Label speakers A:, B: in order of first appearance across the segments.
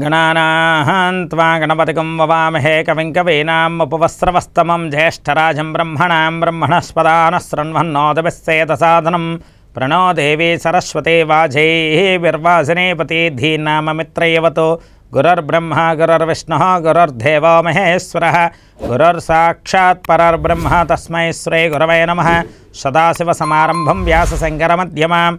A: घणानाहान्त्वा गणपतिकं ववामहे कविं कवीनाम् उपवस्त्रवस्तमं ज्येष्ठराजं ब्रह्मणां ब्रह्मणस्पदानशृण्वन्नोदभिस्सेतसाधनं प्रणो देवी सरस्वती वाजैः धीनाम पतिधीनाममित्रयवतो गुरुर्ब्रह्मा, गुरुर्विष्णुः, गुरुर्देवो महेश्वरः। गुरुर्साक्षात् परर्ब्रह्म तस्मै श्रीगुरवे नमः। सदाशिवसमारम्भं व्यासशङ्करमध्यमाम्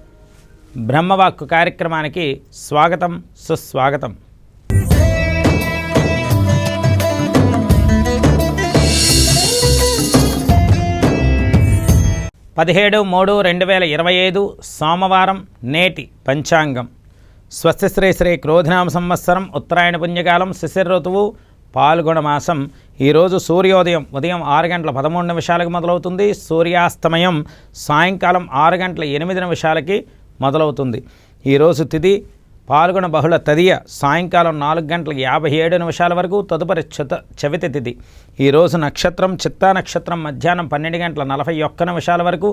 A: బ్రహ్మవాక్కు కార్యక్రమానికి స్వాగతం సుస్వాగతం. పదిహేడు మూడు రెండు వేల ఇరవై ఐదు సోమవారం నేటి పంచాంగం. స్వస్తి శ్రీ శ్రీ క్రోధనామ సంవత్సరం ఉత్తరాయణ పుణ్యకాలం శిశిర ఋతువు పాల్గొన మాసం. ఈరోజు సూర్యోదయం ఉదయం ఆరు గంటల పదమూడు నిమిషాలకు మొదలవుతుంది. సూర్యాస్తమయం సాయంకాలం ఆరు గంటల ఎనిమిది నిమిషాలకి మొదలవుతుంది. ఈరోజు తిథి పాల్గొన బహుళ తదియ సాయంకాలం నాలుగు గంటల యాభై ఏడు నిమిషాల వరకు తదుపరి చత చవితి తిథి ఈరోజు నక్షత్రం చిత్తా నక్షత్రం మధ్యాహ్నం పన్నెండు గంటల నలభై ఒక్క నిమిషాల వరకు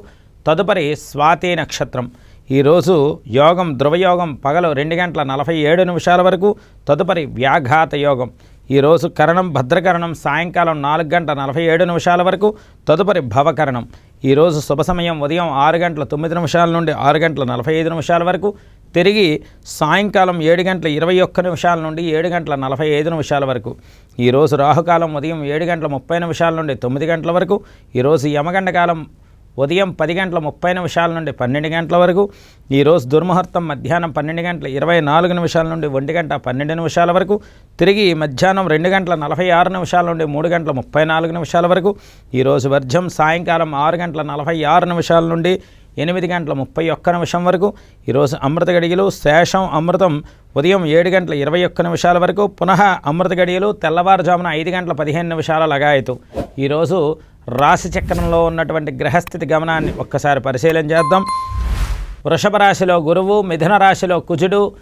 A: తదుపరి స్వాతి నక్షత్రం. ఈరోజు యోగం ధ్రువయోగం పగలు రెండు గంటల నలభై ఏడు నిమిషాల వరకు తదుపరి వ్యాఘాత యోగం. ఈరోజు కరణం భద్రకరణం సాయంకాలం నాలుగు గంటల నలభై ఏడు నిమిషాల వరకు తదుపరి భవకరణం. ఈరోజు శుభ సమయం ఉదయం ఆరు గంటల తొమ్మిది నిమిషాల నుండి ఆరు గంటల నలభై ఐదు నిమిషాల వరకు. తిరిగి సాయంకాలం ఏడు గంటల ఇరవై ఒక్క నిమిషాల నుండి ఏడు గంటల నలభై ఐదు నిమిషాల వరకు. ఈరోజు రాహుకాలం ఉదయం ఏడు గంటల ముప్పై నిమిషాల నుండి తొమ్మిది గంటల వరకు. ఈరోజు యమగండ కాలం ఉదయం పది గంటల ముప్పై నిమిషాల నుండి పన్నెండు గంటల వరకు ఈరోజు దుర్ముహూర్తం మధ్యాహ్నం పన్నెండు గంటల ఇరవై నాలుగు నిమిషాల నుండి ఒంటి గంట పన్నెండు నిమిషాల వరకు తిరిగి మధ్యాహ్నం రెండు గంటల నలభై ఆరు నిమిషాల నుండి మూడు గంటల ముప్పై నాలుగు నిమిషాల వరకు ఈరోజు వర్జం సాయంకాలం ఆరు గంటల నలభై ఆరు నిమిషాల నుండి ఎనిమిది గంటల ముప్పై ఒక్క నిమిషం వరకు ఈరోజు అమృత గడియలు శేషం అమృతం ఉదయం ఏడు గంటల ఇరవై ఒక్క నిమిషాల వరకు పునః అమృత గడియలు తెల్లవారుజామున ఐదు గంటల పదిహేను నిమిషాల లగాయతు. ఈరోజు రాశి చక్రంలో ఉన్నటువంటి గ్రహస్థితి గమనాన్ని ఒక్కసారి పరిశీలన చేద్దాం. వృషభ రాశిలో గురువు మిథున రాశిలో కుజుడు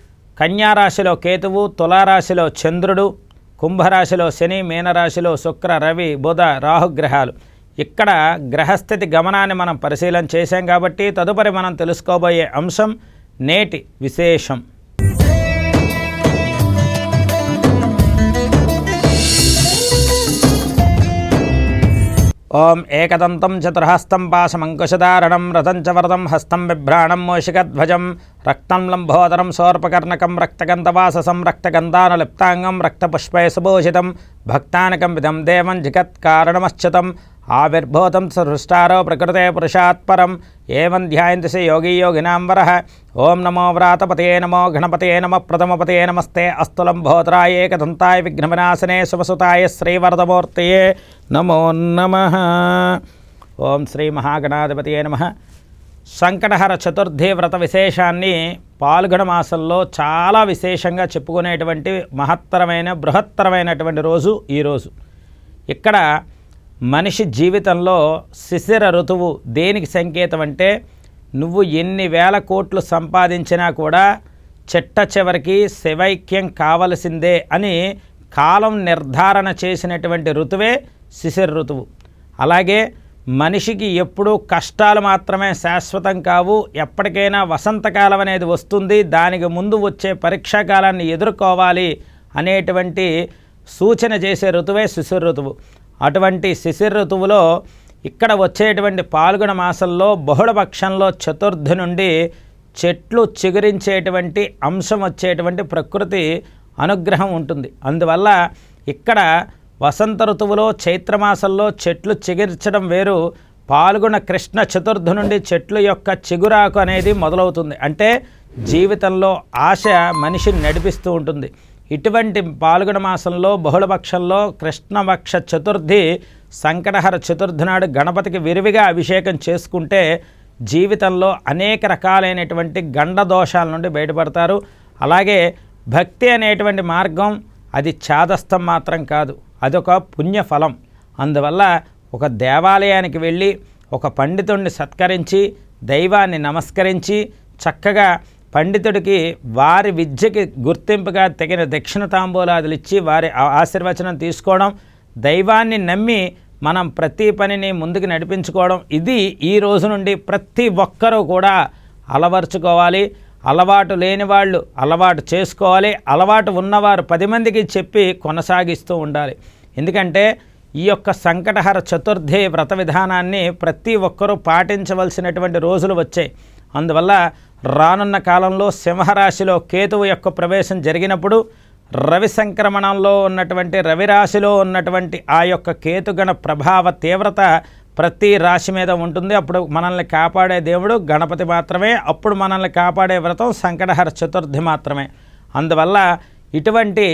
A: కన్యారాశిలో కేతువు తులారాశిలో చంద్రుడు కుంభరాశిలో శని మీనరాశిలో శుక్ర రవి బుధ రాహుగ్రహాలు ఇక్కడ గ్రహస్థితి గమనాన్ని మనం పరిశీలన చేశాం కాబట్టి తదుపరి మనం తెలుసుకోబోయే అంశం నేటి విశేషం. ఓం ఏకదంతం చతుర్హస్తం పాశమంకుశదారణం రథం చ వరదం హస్తం బిభ్రాణం మూషికధ్వజం రక్తం లంబోదరం సోర్పకర్ణకం రక్తగంధవాససం రక్తగంధానలిప్తాంగం రక్తపుష్పై సుభూషితం భక్తానకం విధం దేవం జగత్కారణమశ్చితం. ఆవిర్భూతం సృష్టారో ప్రకృతే పురుషాత్పరం ఏవం ధ్యాయంతి స యోగినాంబర ఓం నమో వ్రాతపతే నమో గణపతే నమ ప్రథమపతే నమస్తే. అస్తులంబోధరాయ ఏకదంతాయ విఘ్నవినాశనే శుభసుతాయ శ్రీవరదమూర్తయే నమో నమ. ఓం శ్రీ మహాగణాధిపతియే నమ. సంకటహర చతుర్థి వ్రత విశేషాన్ని పాల్గొన మాసంలో చాలా విశేషంగా చెప్పుకునేటువంటి మహత్తరమైన బృహత్తరమైనటువంటి రోజు ఈరోజు ఇక్కడ మనిషి జీవితంలో శిశిర ఋతువు దేనికి సంకేతం అంటే నువ్వు ఎన్ని వేల కోట్లు సంపాదించినా కూడా చిట్ట చివరికి శివైక్యం కావలసిందే అని కాలం నిర్ధారణ చేసినటువంటి ఋతువే శిశిర ఋతువు. అలాగే మనిషికి ఎప్పుడూ కష్టాలు మాత్రమే శాశ్వతం కావు. ఎప్పటికైనా వసంతకాలం అనేది వస్తుంది. దానికి ముందు వచ్చే పరీక్షాకాలాన్ని ఎదుర్కోవాలి అనేటువంటి సూచన చేసే ఋతువే శిశిర ఋతువు. అటువంటి శిశిర ఋతువులో ఇక్కడ వచ్చేటువంటి పాల్గొన మాసంలో బహుళపక్షంలో చతుర్థి నుండి చెట్లు చిగురించేటువంటి అంశం వచ్చేటువంటి ప్రకృతి అనుగ్రహం ఉంటుంది. అందువల్ల ఇక్కడ వసంత ఋతువులో చైత్రమాసంలో చెట్లు చిగురించడం వేరు. పాల్గొన కృష్ణ చతుర్థి నుండి చెట్లు యొక్క చిగురాకు అనేది మొదలవుతుంది. అంటే జీవితంలో ఆశ మనిషిని నడిపిస్తూ ఉంటుంది. ఇటువంటి పాల్గొన మాసంలో బహుళపక్షంలో కృష్ణపక్ష చతుర్థి సంకటహర చతుర్థి నాడు గణపతికి విరివిగా అభిషేకం చేసుకుంటే జీవితంలో అనేక రకాలైనటువంటి గండ దోషాల నుండి బయటపడతారు. అలాగే భక్తి అనేటువంటి మార్గం అది ఛాదస్థం మాత్రం కాదు అదొక పుణ్యఫలం. అందువల్ల ఒక దేవాలయానికి వెళ్ళి ఒక పండితుడిని సత్కరించి దైవాన్ని నమస్కరించి చక్కగా పండితుడికి వారి విద్యకి గుర్తింపుగా తగిన దక్షిణ తాంబూలాదులు ఇచ్చి వారి ఆశీర్వచనం తీసుకోవడం దైవాన్ని నమ్మి మనం ప్రతి పనిని ముందుకు నడిపించుకోవడం ఇది ఈ రోజు నుండి ప్రతి ఒక్కరూ కూడా అలవర్చుకోవాలి. అలవాటు లేని వాళ్ళు అలవాటు చేసుకోవాలి. అలవాటు ఉన్నవారు పది మందికి చెప్పి కొనసాగిస్తూ ఉండాలి. ఎందుకంటే ఈ యొక్క సంకటహర చతుర్థి వ్రత విధానాన్ని ప్రతి ఒక్కరూ పాటించవలసినటువంటి రోజులు వచ్చాయి. అందువల్ల రానున్న కాలంలో సింహరాశిలో కేతువు యొక్క ప్రవేశం జరిగినప్పుడు రవి సంక్రమణంలో ఉన్నటువంటి రవి రాశిలో ఉన్నటువంటి ఆ యొక్క కేతుగణ ప్రభావ తీవ్రత ప్రతి రాశి మీద ఉంటుంది. అప్పుడు మనల్ని కాపాడే దేవుడు గణపతి మాత్రమే. అప్పుడు మనల్ని కాపాడే వ్రతం సంకటహర చతుర్థి మాత్రమే. అందువల్ల ఇటువంటి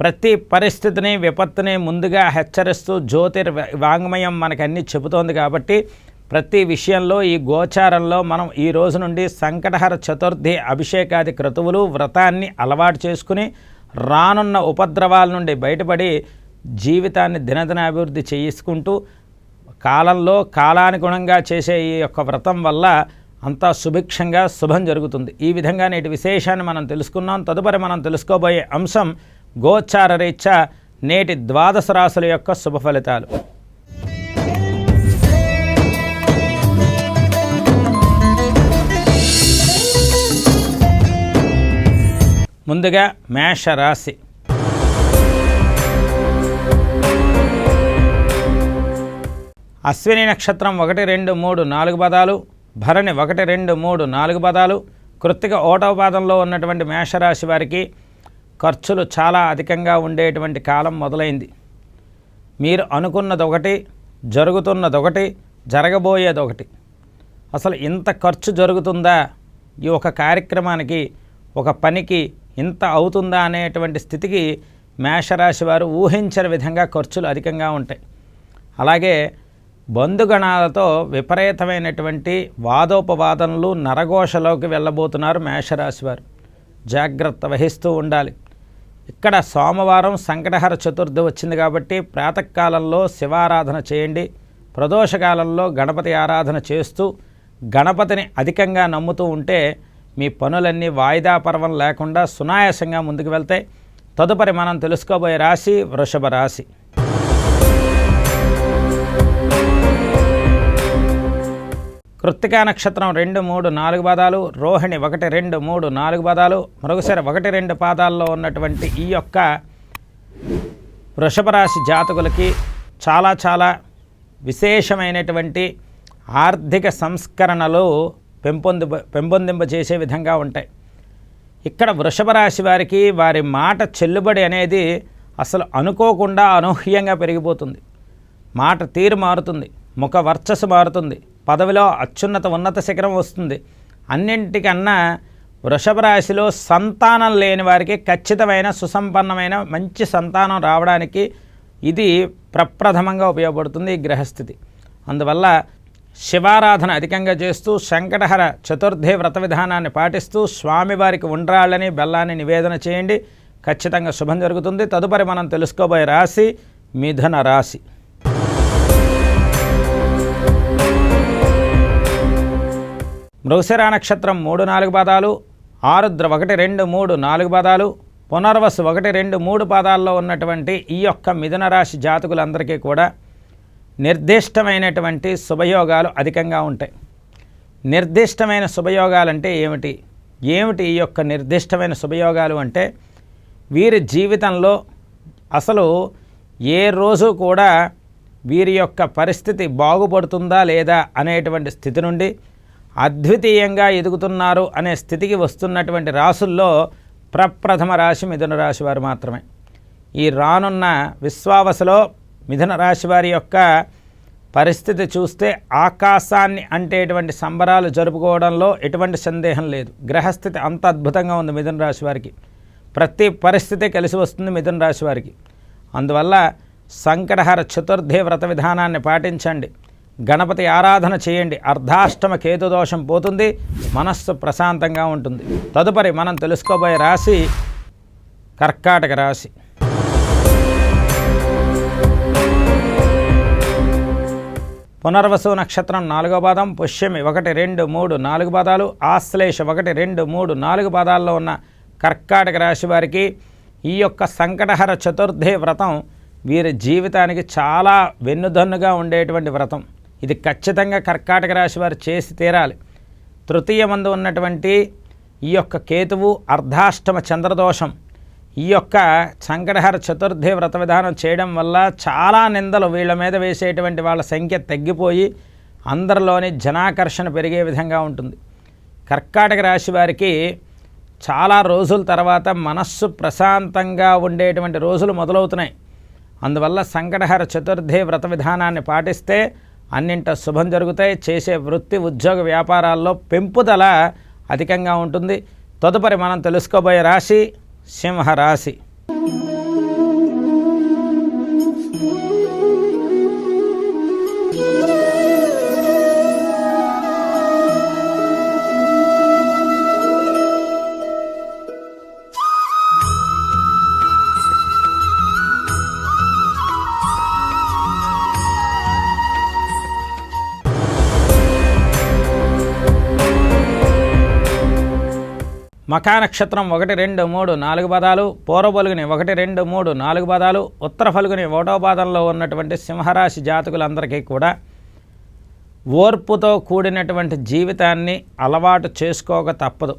A: ప్రతి పరిస్థితిని విపత్తుని ముందుగా హెచ్చరిస్తూ జ్యోతిర్ వాంగ్మయం మనకు అన్నీ చెబుతోంది కాబట్టి ప్రతి విషయంలో ఈ గోచారంలో మనం ఈ రోజు నుండి సంకటహర చతుర్థి అభిషేకాది క్రతువులు వ్రతాన్ని అలవాటు చేసుకుని రానున్న ఉపద్రవాల నుండి బయటపడి జీవితాన్ని దినదిన అభివృద్ధి చేసుకుంటూ కాలంలో కాలానుగుణంగా చేసే ఈ యొక్క వ్రతం వల్ల అంతా సుభిక్షంగా శుభం జరుగుతుంది. ఈ విధంగా నేటి విశేషాన్ని మనం తెలుసుకున్నాం. తదుపరి మనం తెలుసుకోబోయే అంశం గోచార రీత్యా నేటి ద్వాదశ రాశుల యొక్క శుభ ఫలితాలు. ముందుగా మేష రాశి అశ్విని నక్షత్రం ఒకటి రెండు మూడు నాలుగు పదాలు భరణి ఒకటి రెండు మూడు నాలుగు పదాలు. కృత్తిక ఓటవ పాదంలో ఉన్నటువంటి మేషరాశి వారికి ఖర్చులు చాలా అధికంగా ఉండేటువంటి కాలం మొదలైంది. మీరు అనుకున్నది ఒకటి జరుగుతున్నది ఒకటి జరగబోయేది ఒకటి. అసలు ఇంత ఖర్చు జరుగుతుందా? ఈ ఒక కార్యక్రమానికి ఒక పనికి ఇంత అవుతుందా అనేటువంటి స్థితికి మేషరాశి వారు ఊహించని విధంగా ఖర్చులు అధికంగా ఉంటాయి. అలాగే బంధుగణాలతో విపరీతమైనటువంటి వాదోపవాదనలు నరఘోషలోకి వెళ్ళబోతున్నారు మేషరాశి వారు. జాగ్రత్త వహిస్తూ ఉండాలి. ఇక్కడ సోమవారం సంకటహర చతుర్థి వచ్చింది కాబట్టి ప్రాతకాలంలో శివారాధన చేయండి. ప్రదోషకాలంలో గణపతి ఆరాధన చేస్తూ గణపతిని అధికంగా నమ్ముతూ ఉంటే మీ పనులన్నీ వాయిదా పర్వం లేకుండా సునాయాసంగా ముందుకు వెళ్తాయి తదుపరి మనం తెలుసుకోబోయే రాశి వృషభ రాశి. కృత్తికా నక్షత్రం రెండు మూడు నాలుగు పాదాలు రోహిణి ఒకటి రెండు మూడు నాలుగు పాదాలు మరొకసారి ఒకటి రెండు పాదాల్లో ఉన్నటువంటి ఈ యొక్క వృషభ రాశి జాతకులకి చాలా చాలా విశేషమైనటువంటి ఆర్థిక సంస్కరణలు పెంపొందింప పెంపొందింప చేసే విధంగా ఉంటాయి. ఇక్కడ వృషభ రాశి వారికి వారి మాట చెల్లుబడి అనేది అసలు అనుకోకుండా అనూహ్యంగా పెరిగిపోతుంది. మాట తీరు మారుతుంది ముఖ వర్చస్సు మారుతుంది పదవిలో అత్యున్నత ఉన్నత శిఖరం వస్తుంది. అన్నింటికన్నా వృషభ రాశిలో సంతానం లేని వారికి ఖచ్చితమైన సుసంపన్నమైన మంచి సంతానం రావడానికి ఇది ప్రప్రథమంగా ఉపయోగపడుతుంది ఈ గ్రహస్థితి. అందువల్ల శివారాధన అధికంగా చేస్తూ శంకటహర చతుర్థి వ్రత విధానాన్ని పాటిస్తూ స్వామివారికి ఉండ్రాళ్ళని బెల్లాన్ని నివేదన చేయండి. ఖచ్చితంగా శుభం జరుగుతుంది. తదుపరి మనం తెలుసుకోబోయే రాశి మిథున రాశి. మృగశిరా నక్షత్రం మూడు నాలుగు పాదాలు ఆరుద్ర ఒకటి రెండు మూడు నాలుగు పాదాలు పునర్వసు ఒకటి రెండు మూడు పాదాల్లో ఉన్నటువంటి ఈ యొక్క మిథున రాశి జాతకులందరికీ కూడా నిర్దిష్టమైనటువంటి శుభయోగాలు అధికంగా ఉంటాయి. నిర్దిష్టమైన శుభయోగాలంటే ఏమిటి? ఏమిటి ఈ యొక్క నిర్దిష్టమైన శుభయోగాలు అంటే? వీరి జీవితంలో అసలు ఏ రోజు కూడా వీరి యొక్క పరిస్థితి బాగుపడుతుందా లేదా అనేటువంటి స్థితి నుండి అద్వితీయంగా ఎదుగుతున్నారు అనే స్థితికి వస్తున్నటువంటి రాసుల్లో ప్రప్రథమ రాశి మిథున రాశి వారు మాత్రమే. ఈ రానున్న విశ్వావసలో మిథున రాశి వారి యొక్క పరిస్థితి చూస్తే ఆకాశాన్ని అంటేటువంటి సంబరాలు జరుపుకోవడంలో ఎటువంటి సందేహం లేదు. గ్రహస్థితి అంత అద్భుతంగా ఉంది మిథున రాశి వారికి. ప్రతి పరిస్థితి కలిసి వస్తుంది మిథున రాశి వారికి. అందువల్ల సంకటహర చతుర్థి వ్రత విధానాన్ని పాటించండి. గణపతి ఆరాధన చేయండి. అర్ధాష్టమ కేతు దోషం పోతుంది. మనస్సు ప్రశాంతంగా ఉంటుంది. తదుపరి మనం తెలుసుకోబోయే రాశి కర్కాటక రాశి. పునర్వసు నక్షత్రం నాలుగో పాదం పుష్యమి ఒకటి రెండు మూడు నాలుగు పాదాలు ఆశ్లేష ఒకటి రెండు మూడు నాలుగు పాదాల్లో ఉన్న కర్కాటక రాశి వారికి ఈ యొక్క సంకటహర చతుర్థి వ్రతం వీరి జీవితానికి చాలా వెన్నుదన్నుగా ఉండేటువంటి వ్రతం. ఇది ఖచ్చితంగా కర్కాటక రాశి వారు చేసి తీరాలి. తృతీయ మందు ఉన్నటువంటి ఈ యొక్క కేతువు అర్ధాష్టమ చంద్రదోషం. ఈ యొక్క సంకటహర చతుర్థి వ్రత విధానం చేయడం వల్ల చాలా నిందలు వీళ్ళ మీద వేసేటువంటి వాళ్ళ సంఖ్య తగ్గిపోయి అందరిలోని జనాకర్షణ పెరిగే విధంగా ఉంటుంది. కర్కాటక రాశి వారికి చాలా రోజుల తర్వాత మనస్సు ప్రశాంతంగా ఉండేటువంటి రోజులు మొదలవుతున్నాయి. అందువల్ల సంకటహర చతుర్థి వ్రత విధానాన్ని పాటిస్తే అన్నింట శుభం జరుగుతాయి. చేసే వృత్తి ఉద్యోగ వ్యాపారాల్లో పెంపుదల అధికంగా ఉంటుంది. తదుపరి మనం తెలుసుకోబోయే రాశి సింహరాశి. మకా నక్షత్రం ఒకటి రెండు మూడు నాలుగు పదాలు పూర్వపలుగుని ఒకటి రెండు మూడు నాలుగు పదాలు ఉత్తర ఫలుగుని ఒకటో పాదంలో ఉన్నటువంటి సింహరాశి జాతకులందరికీ కూడా ఓర్పుతో కూడినటువంటి జీవితాన్ని అలవాటు చేసుకోక తప్పదు.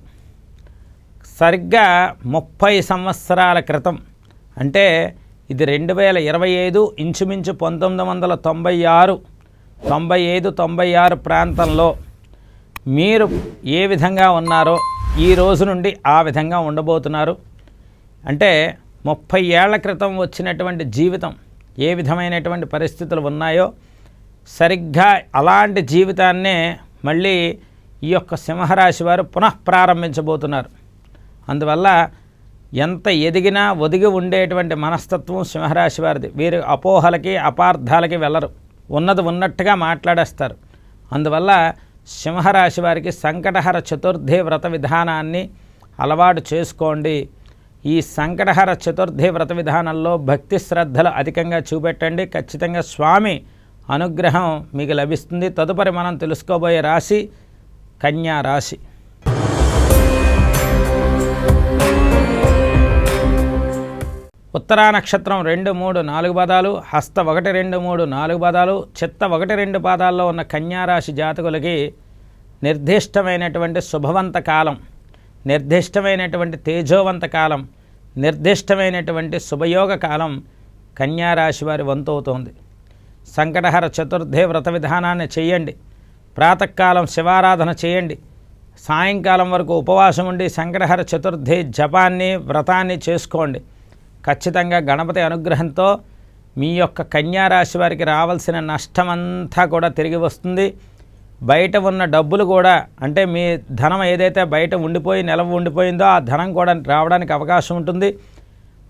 A: సరిగ్గా ముప్పై సంవత్సరాల క్రితం అంటే ఇది రెండు వేల ఇరవై ఐదు ఇంచుమించు పంతొమ్మిది వందల తొంభై ఆరు తొంభై ఐదు తొంభై ఆరు ప్రాంతంలో మీరు ఏ విధంగా ఉన్నారో ఈ రోజు నుండి ఆ విధంగా ఉండబోతున్నారు. అంటే ముప్పై ఏళ్ళ క్రితం వచ్చినటువంటి జీవితం ఏ విధమైనటువంటి పరిస్థితులు ఉన్నాయో సరిగ్గా అలాంటి జీవితాన్నే మళ్ళీ ఈ యొక్క సింహరాశి వారు పునః ప్రారంభించబోతున్నారు. అందువల్ల ఎంత ఎదిగినా ఒదిగి ఉండేటువంటి మనస్తత్వం సింహరాశి వారిది. వీరు అపోహలకి అపార్థాలకి వెళ్ళరు. ఉన్నది ఉన్నట్టుగా మాట్లాడేస్తారు. అందువల్ల సింహరాశి వారికి సంకటహర చతుర్థి వ్రత విధానాన్ని అలవాటు చేసుకోండి. ఈ సంకటహర చతుర్థి వ్రత విధానంలో భక్తి శ్రద్ధలు అధికంగా చూపెట్టండి. ఖచ్చితంగా స్వామి అనుగ్రహం మీకు లభిస్తుంది. తదుపరి మనం తెలుసుకోబోయే రాశి కన్యా రాశి. ఉత్తరా నక్షత్రం రెండు మూడు నాలుగు పదాలు హస్త ఒకటి రెండు మూడు నాలుగు పదాలు చిత్త ఒకటి రెండు పాదాల్లో ఉన్న కన్యారాశి జాతకులకి నిర్దిష్టమైనటువంటి శుభవంత కాలం నిర్దిష్టమైనటువంటి తేజోవంత కాలం నిర్దిష్టమైనటువంటి శుభయోగ కాలం కన్యారాశి వారి వంతవుతోంది సంకటహర చతుర్థి వ్రత విధానాన్ని చేయండి. ప్రాతకాలం శివారాధన చేయండి. సాయంకాలం వరకు ఉపవాసం ఉండి సంకటహర చతుర్థి జపాన్ని వ్రతాన్ని చేసుకోండి. ఖచ్చితంగా గణపతి అనుగ్రహంతో మీ యొక్క కన్యారాశి వారికి రావాల్సిన నష్టమంతా కూడా తిరిగి వస్తుంది. బయట ఉన్న డబ్బులు కూడా అంటే మీ ధనం ఏదైతే బయట ఉండిపోయి నిలవ ఉండిపోయిందో ఆ ధనం కూడా రావడానికి అవకాశం ఉంటుంది.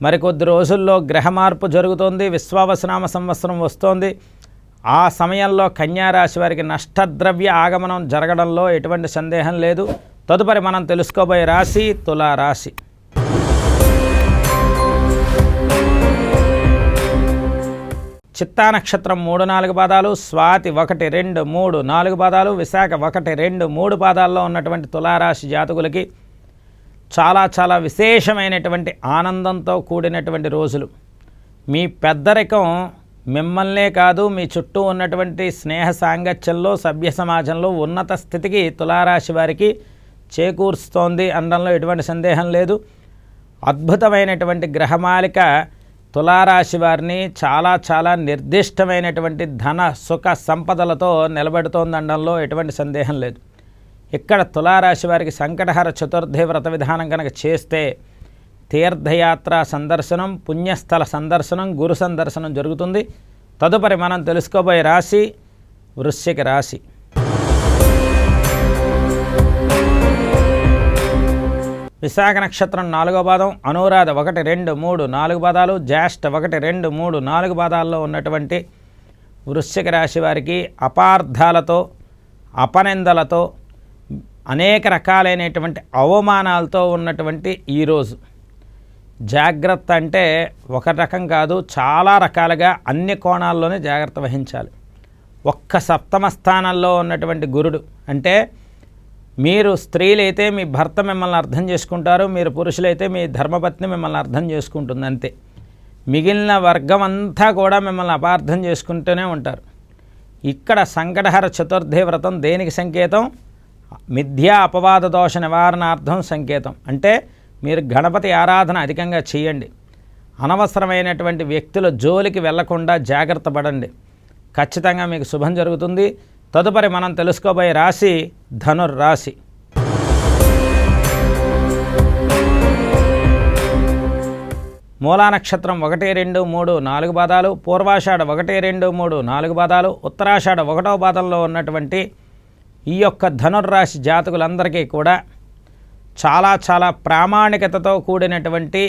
A: మరికొద్ది రోజుల్లో గ్రహ మార్పు జరుగుతోంది విశ్వావసనామ సంవత్సరం వస్తోంది. ఆ సమయంలో కన్యారాశి వారికి నష్టద్రవ్య ఆగమనం జరగడంలో ఎటువంటి సందేహం లేదు. తదుపరి మనం తెలుసుకోబోయే రాశి తులారాశి. చిత్తా నక్షత్రం మూడు నాలుగు పాదాలు స్వాతి ఒకటి రెండు మూడు నాలుగు పాదాలు విశాఖ ఒకటి రెండు మూడు పాదాల్లో ఉన్నటువంటి తులారాశి జాతకులకి చాలా చాలా విశేషమైనటువంటి ఆనందంతో కూడినటువంటి రోజులు. మీ పెద్దరికం మిమ్మల్నే కాదు మీ చుట్టూ ఉన్నటువంటి స్నేహ సాంగత్యంలో సభ్య సమాజంలో ఉన్నత స్థితికి తులారాశి వారికి చేకూరుస్తోంది అనడంలో ఎటువంటి సందేహం లేదు. అద్భుతమైనటువంటి గ్రహమాలిక తులారాశి వారిని చాలా చాలా నిర్దిష్టమైనటువంటి ధన సుఖ సంపదలతో నిలబెడుతోందనడంలో ఎటువంటి సందేహం లేదు. ఇక్కడ తులారాశి వారికి సంకటహర చతుర్థి వ్రత విధానం కనుక చేస్తే తీర్థయాత్ర సందర్శనం పుణ్యస్థల సందర్శనం గురు సందర్శనం జరుగుతుంది. తదుపరి మనం తెలుసుకోబోయే రాశి వృశ్చిక రాశి. విశాఖ నక్షత్రం నాలుగో పాదం అనురాధ ఒకటి రెండు మూడు నాలుగు పాదాలు జ్యేష్ఠ ఒకటి రెండు మూడు నాలుగు పాదాల్లో ఉన్నటువంటి వృశ్చిక రాశి వారికి అపార్థాలతో అపనిందలతో అనేక రకాలైనటువంటి అవమానాలతో ఉన్నటువంటి ఈరోజు జాగ్రత్త అంటే ఒక రకం కాదు చాలా రకాలుగా అన్ని కోణాల్లోనే జాగ్రత్త వహించాలి. ఒక్క సప్తమ స్థానంలో ఉన్నటువంటి గురుడు అంటే మీరు స్త్రీలైతే మీ భర్త మిమ్మల్ని అర్థం చేసుకుంటారు మీరు పురుషులైతే మీ ధర్మపత్ని మిమ్మల్ని అర్థం చేసుకుంటుంది అంతే. మిగిలిన వర్గం అంతా కూడా మిమ్మల్ని అపార్థం చేసుకుంటూనే ఉంటారు. ఇక్కడ సంకటహర చతుర్థి వ్రతం దేనికి సంకేతం? మిథ్యా అపవాద దోష నివారణార్థం సంకేతం. అంటే మీరు గణపతి ఆరాధన అధికంగా చేయండి. అనవసరమైనటువంటి వ్యక్తుల జోలికి వెళ్ళకుండా జాగ్రత్త పడండి. ఖచ్చితంగా మీకు శుభం జరుగుతుంది. తదుపరి మనం తెలుసుకోబోయే రాశి ధనుర్రాశి. మూలా నక్షత్రం ఒకటి రెండు మూడు నాలుగు పాదాలు పూర్వాషాఢ ఒకటి రెండు మూడు నాలుగు పాదాలు ఉత్తరాషాఢ ఒకటో పాదంలో ఉన్నటువంటి ఈ యొక్క ధనుర్రాశి జాతకులందరికీ కూడా చాలా చాలా ప్రామాణికతతో కూడినటువంటి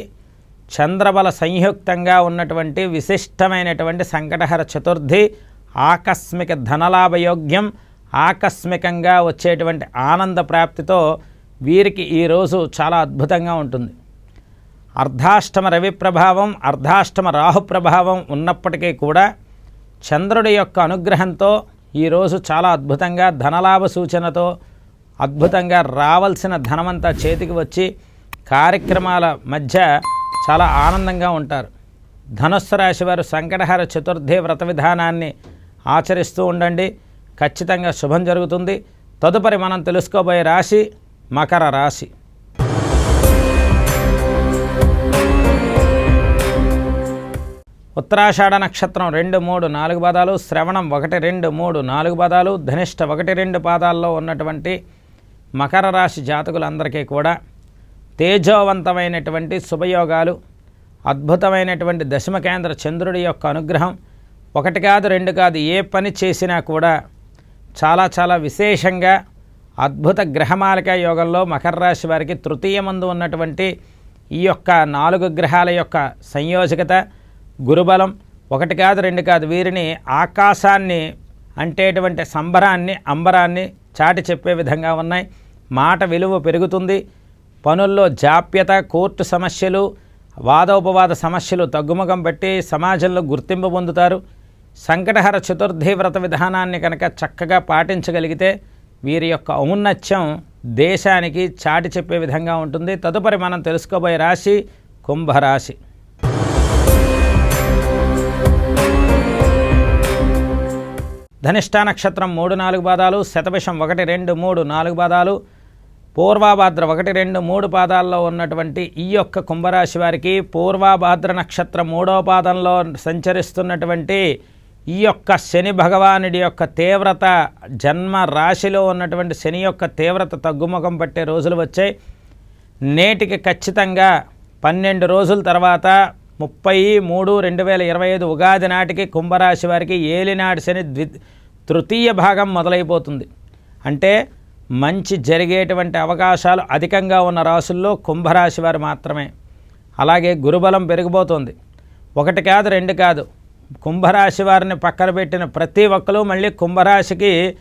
A: చంద్రబల సంయుక్తంగా ఉన్నటువంటి విశిష్టమైనటువంటి సంకటహర చతుర్థి ఆకస్మిక ధనలాభయోగ్యం ఆకస్మికంగా వచ్చేటువంటి ఆనంద ప్రాప్తితో వీరికి ఈరోజు చాలా అద్భుతంగా ఉంటుంది. అర్ధాష్టమ రవి ప్రభావం అర్ధాష్టమ రాహు ప్రభావం ఉన్నప్పటికీ కూడా చంద్రుడి యొక్క అనుగ్రహంతో ఈరోజు చాలా అద్భుతంగా ధనలాభ సూచనతో అద్భుతంగా రావాల్సిన ధనమంతా చేతికి వచ్చి కార్యక్రమాల మధ్య చాలా ఆనందంగా ఉంటారు. ధనుస్సు రాశి వారు సంకటహార చతుర్థి వ్రత విధానాన్ని ఆచరిస్తూ ఉండండి. ఖచ్చితంగా శుభం జరుగుతుంది. తదుపరి మనం తెలుసుకోబోయే రాశి మకర రాశి. ఉత్తరాషాఢ నక్షత్రం రెండు మూడు నాలుగు పాదాలు శ్రవణం ఒకటి రెండు మూడు నాలుగు పాదాలు ధనిష్ట ఒకటి రెండు పాదాల్లో ఉన్నటువంటి మకర రాశి జాతకులందరికీ కూడా తేజోవంతమైనటువంటి శుభయోగాలు అద్భుతమైనటువంటి దశమ కేంద్ర చంద్రుడి యొక్క అనుగ్రహం ఒకటి కాదు రెండు కాదు ఏ పని చేసినా కూడా చాలా చాలా విశేషంగా అద్భుత గ్రహమాలిక యోగంలో మకర రాశి వారికి తృతీయమందు ఉన్నటువంటి ఈ యొక్క నాలుగు గ్రహాల యొక్క సంయోజకత గురుబలం ఒకటి కాదు రెండు కాదు వీరిని ఆకాశాన్ని అంటేటువంటి సంబరాన్ని అంబరాన్ని చాటి చెప్పే విధంగా ఉన్నాయి. మాట విలువ పెరుగుతుంది. పనుల్లో జాప్యత కోర్టు సమస్యలు వాదోపవాద సమస్యలు తగ్గుముఖం పెట్టి సమాజంలో గుర్తింపు పొందుతారు. సంకటహర చతుర్థి వ్రత విధానాన్ని కనుక చక్కగా పాటించగలిగితే వీరి యొక్క ఔన్నత్యం దేశానికి చాటి చెప్పే విధంగా ఉంటుంది. తదుపరి మనం తెలుసుకోబోయే రాశి కుంభరాశి. ధనిష్టా నక్షత్రం మూడు నాలుగు పాదాలు శతభిషం ఒకటి రెండు మూడు నాలుగు పాదాలు పూర్వాభాద్ర ఒకటి రెండు మూడు పాదాల్లో ఉన్నటువంటి ఈ యొక్క కుంభరాశి వారికి పూర్వాభాద్ర నక్షత్రం మూడో పాదంలో సంచరిస్తున్నటువంటి ఈ యొక్క శని భగవానుడి యొక్క తీవ్రత జన్మ రాశిలో ఉన్నటువంటి శని యొక్క తీవ్రత తగ్గుముఖం పట్టే రోజులు వచ్చాయి. నేటికి ఖచ్చితంగా పన్నెండు రోజుల తర్వాత ముప్పై మూడు రెండు వేల ఇరవై ఐదు ఉగాది నాటికి కుంభరాశి వారికి ఏలినాటి శని ద్వి తృతీయ భాగం మొదలైపోతుంది. అంటే మంచి జరిగేటువంటి అవకాశాలు అధికంగా ఉన్న రాసుల్లో కుంభరాశి వారు మాత్రమే. అలాగే గురుబలం పెరిగిపోతుంది. ఒకటి కాదు రెండు కాదు. కుంభరాశి వారిని పక్కన పెట్టిన ప్రతి ఒక్కరు మళ్ళీ కుంభరాశికి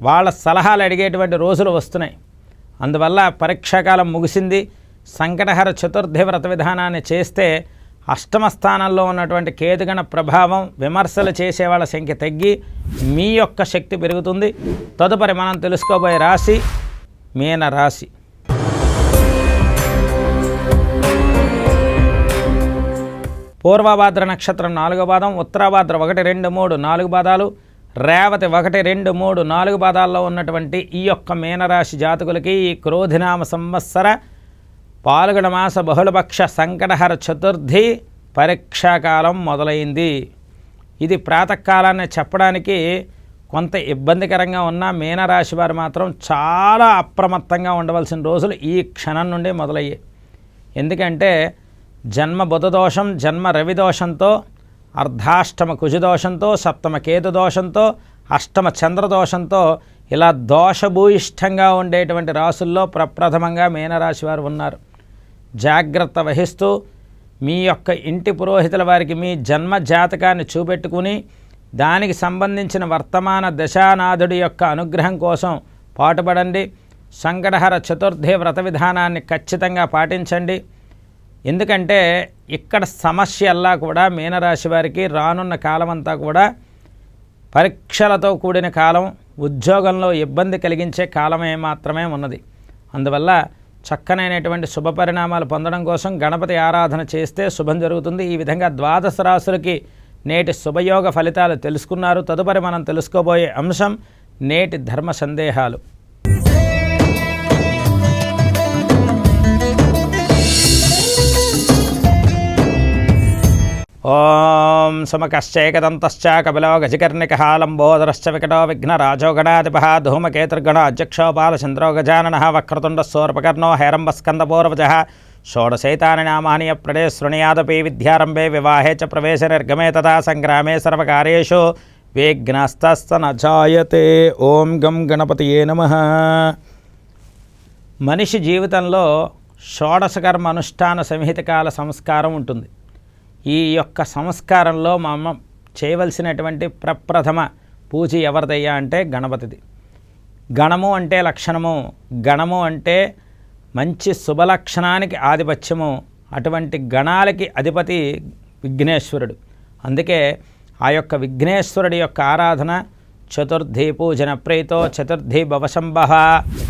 A: వాళ్ళ సలహాలు అడిగేటువంటి రోజులు వస్తున్నాయి. అందువల్ల పరీక్షాకాలం ముగిసింది. సంకటహర చతుర్థి వ్రత విధానాన్ని చేస్తే అష్టమ స్థానంలో ఉన్నటువంటి కేతుగణ ప్రభావం విమర్శలు చేసే వాళ్ళ సంఖ్య తగ్గి మీ యొక్క శక్తి పెరుగుతుంది. తదుపరి మనం తెలుసుకోబోయే రాశి మీన రాశి పూర్వభాద్ర నక్షత్రం నాలుగో పాదం ఉత్తరాభాద్ర ఒకటి రెండు మూడు నాలుగు పాదాలు రేవతి ఒకటి రెండు మూడు నాలుగు పాదాల్లో ఉన్నటువంటి ఈ యొక్క మీనరాశి జాతకులకి ఈ క్రోధినామ సంవత్సర పాల్గొన మాస బహుళపక్ష సంకటహర చతుర్థి పరీక్షాకాలం మొదలైంది. ఇది ప్రాతకాలాన్ని చెప్పడానికి కొంత ఇబ్బందికరంగా ఉన్న మీనరాశి వారు మాత్రం చాలా అప్రమత్తంగా ఉండవలసిన రోజులు ఈ క్షణం నుండి మొదలయ్యాయి. ఎందుకంటే జన్మ బుధదోషం జన్మ రవిదోషంతో అర్ధాష్టమ కుజదోషంతో సప్తమ కేతు దోషంతో అష్టమ చంద్రదోషంతో ఇలా దోషభూయిష్టంగా ఉండేటువంటి రాసుల్లో ప్రప్రథమంగా మీనరాశి వారు ఉన్నారు. జాగ్రత్త వహిస్తూ మీ యొక్క ఇంటి పురోహితుల వారికి మీ జన్మ జాతకాన్ని చూపెట్టుకుని దానికి సంబంధించిన వర్తమాన దశానాథుడి యొక్క అనుగ్రహం కోసం పాటుపడండి. సంకటహర చతుర్థి వ్రత విధానాన్ని ఖచ్చితంగా పాటించండి. ఎందుకంటే ఇక్కడ సమస్యల్లా కూడా మీనరాశి వారికి రానున్న కాలం అంతా కూడా పరీక్షలతో కూడిన కాలం ఉద్యోగంలో ఇబ్బంది కలిగించే కాలమే మాత్రమే ఉన్నది. అందువల్ల చక్కనైనటువంటి శుభ పరిణామాలు పొందడం కోసం గణపతి ఆరాధన చేస్తే శుభం జరుగుతుంది. ఈ విధంగా ద్వాదశ రాశులకి నేటి శుభయోగ ఫలితాలు తెలుసుకున్నారు. తదుపరి మనం తెలుసుకోబోయే అంశం నేటి ధర్మ సందేహాలు. ఓం సమకశ్చైకదంతశ్చ కపిలో గజకర్ణిక లంబోదరశ్చ వికటో విఘ్నరాజో గణాధిప ధూమకేతుర్గణ అధ్యక్షోపాలచంద్రో గజానన వక్రతుండ సోర్పకర్ణో హేరంబస్కందపూర్వజ షోడశైతాని నామాని ప్రడే శృణయాదపి విద్యారంభే వివాహే చ ప్రవేశ నిర్గమే తథా సంగ్రామే సర్వకార్యేషు విఘ్నస్తస్తనజాయతే ఓం గం గణపతియే నమ. మనిషి జీవితంలో షోడశకర్మ అనుష్ఠాన సంహితకాల సంస్కారం ఉంటుంది. ఈ యొక్క సంస్కారంలో మనం చేయవలసినటువంటి ప్రప్రథమ పూజ ఎవరిదయ్యా అంటే గణపతిది. గణము అంటే లక్షణము. గణము అంటే మంచి శుభలక్షణానికి ఆధిపత్యము. అటువంటి గణాలకి అధిపతి విఘ్నేశ్వరుడు. అందుకే ఆ యొక్క విఘ్నేశ్వరుడి యొక్క ఆరాధన చతుర్థి పూజన ప్రీతో చతుర్థి భవశంభ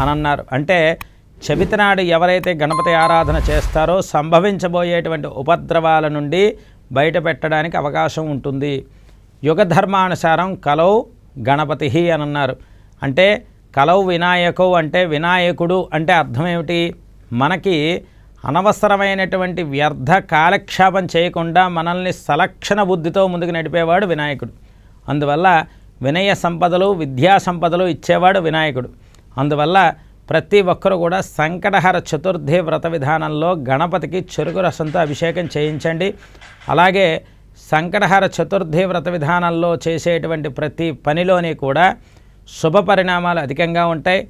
A: అని అన్నారు అంటే చవితినాడు ఎవరైతే గణపతి ఆరాధన చేస్తారో సంభవించబోయేటువంటి ఉపద్రవాల నుండి బయటపెట్టడానికి అవకాశం ఉంటుంది. యుగ ధర్మానుసారం కలౌ గణపతి అని అన్నారు. అంటే కలౌ వినాయకు అంటే వినాయకుడు అంటే అర్థం ఏమిటి? మనకి అనవసరమైనటువంటి వ్యర్థ కాలక్షేపం చేయకుండా మనల్ని సలక్షణ బుద్ధితో ముందుకు నడిపేవాడు వినాయకుడు. అందువల్ల వినయ సంపదలు విద్యా సంపదలు ఇచ్చేవాడు వినాయకుడు. అందువల్ల ప్రతి ఒక్కరు కూడా సంకటహర చతుర్థి వ్రత విధానంలో గణపతికి చెరుకు రసంతో అభిషేకం చేయించండి. అలాగే సంకటహర చతుర్థి వ్రత విధానంలో చేసేటువంటి ప్రతి పనిలోని కూడా శుభ పరిణామాలు అధికంగా ఉంటాయి.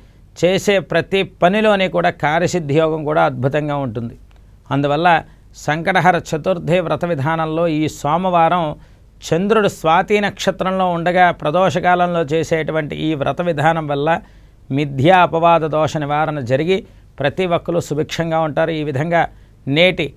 A: చేసే ప్రతి పనిలోని కూడా కార్యసిద్ధి యోగం కూడా అద్భుతంగా ఉంటుంది. అందువల్ల సంకటహర చతుర్థి వ్రత విధానంలో ఈ సోమవారం చంద్రుడు స్వాతి నక్షత్రంలో ఉండగా ప్రదోషకాలంలో చేసేటువంటి ఈ వ్రత విధానం వల్ల మిథ్యా అపవాద దోష నివారణ జరిగి ప్రతి ఒక్కరు సుభిక్షంగా ఉంటారు. ఈ విధంగా నేటి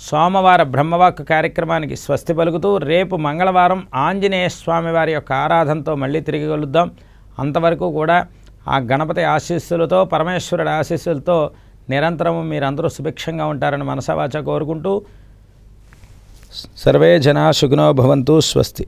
A: సోమవార బ్రహ్మవాక్ కార్యక్రమానికి స్వస్తి పలుకుతూ రేపు మంగళవారం ఆంజనేయ స్వామి వారి యొక్క ఆరాధనతో మళ్ళీ తిరిగి కలుద్దాం. అంతవరకు కూడా ఆ గణపతి ఆశీస్సులతో పరమేశ్వరుడి ఆశీస్సులతో నిరంతరము మీరందరూ సుభిక్షంగా ఉంటారని మనసవాచ కోరుకుంటూ సర్వే జనా సుగుణో భవంతు స్వస్తి.